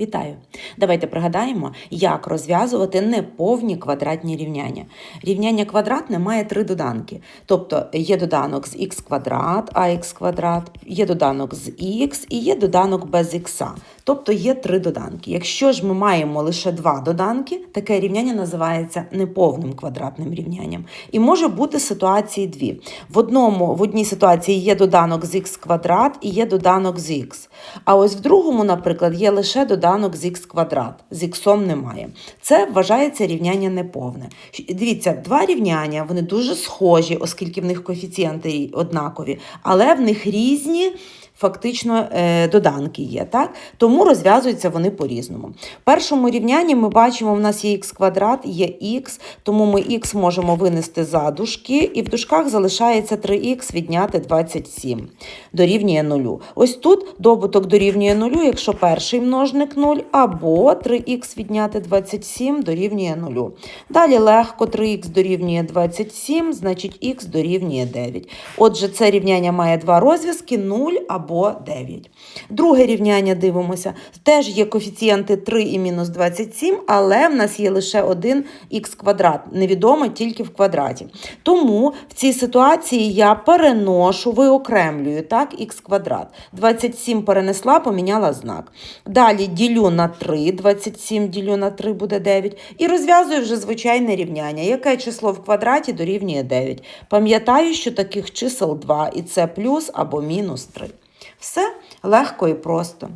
Вітаю! Давайте пригадаємо, як розв'язувати неповні квадратні рівняння. Рівняння квадратне має три доданки. Тобто є доданок з х квадрат, ax квадрат, є доданок з х і є доданок без х. Тобто є три доданки. Якщо ж ми маємо лише два доданки, таке рівняння називається неповним квадратним рівнянням. І може бути ситуації дві. В, одному, в одній ситуації є доданок з х квадрат і є доданок з х. А ось в другому, наприклад, є лише доданок з х квадрат, з х немає. Це вважається рівняння неповне. Дивіться, два рівняння, вони дуже схожі, оскільки в них коефіцієнти однакові, але в них різні. Фактично е, доданки є, так? Тому розв'язуються вони по-різному. В першому рівнянні ми бачимо, в нас є х квадрат, є х, тому ми х можемо винести за дужки, і в дужках залишається 3х відняти 27, дорівнює 0. Ось тут добуток дорівнює 0, якщо перший множник 0, або 3х відняти 27 дорівнює 0. Далі легко 3х дорівнює 27, значить х дорівнює 9. Отже, це рівняння має два розв'язки 0 або 9. Друге рівняння дивимося. Теж є коефіцієнти 3 і мінус 27, але в нас є лише один х квадрат, невідомо тільки в квадраті. Тому в цій ситуації я переношу, виокремлюю так, х квадрат. 27 перенесла, поміняла знак. Далі ділю на 3, 27 ділю на 3 буде 9. І розв'язую вже звичайне рівняння. Яке число в квадраті дорівнює 9. Пам'ятаю, що таких чисел 2, і це плюс або мінус 3. Все легко і просто.